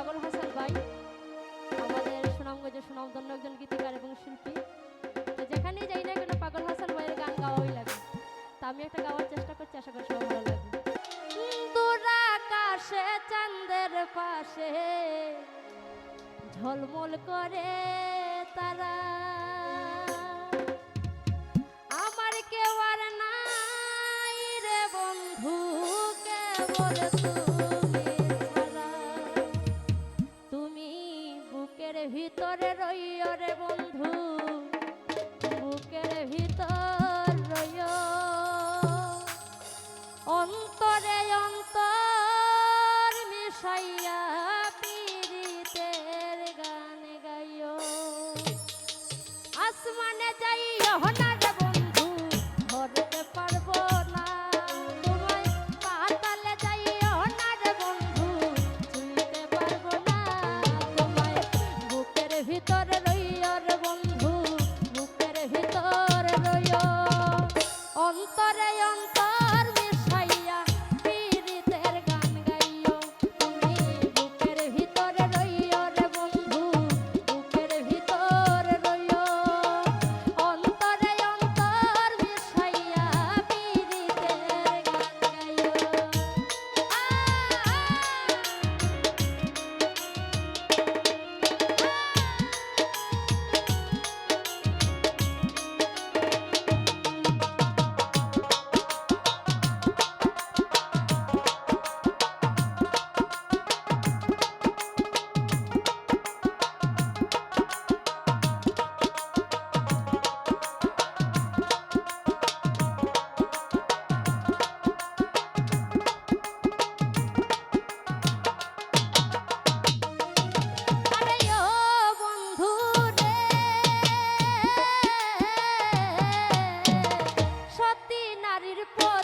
হাসান ভাই, আমাদের সুনামগঞ্জ সুনামধন্য একজন গীতিকার এবং শিল্পী। তো যেখানেই যাই না কেন পাগল হাসান ভাইয়ের গান গাওয়াই লাগে। তা আমি একটা গাওয়ার চেষ্টা করছি, আশা করি সবার ভালো লাগবে। আকাশে, চাঁদের পাশে ঝলমল করে তারা। আমার কেউ আর নাই রে বন্ধু, কেবল তুমি ভিতরে রইয় রে বন্ধু বুকের ভিতর রইয়। অন্তরে অন্তর মিশাইয়া বাড়ির পর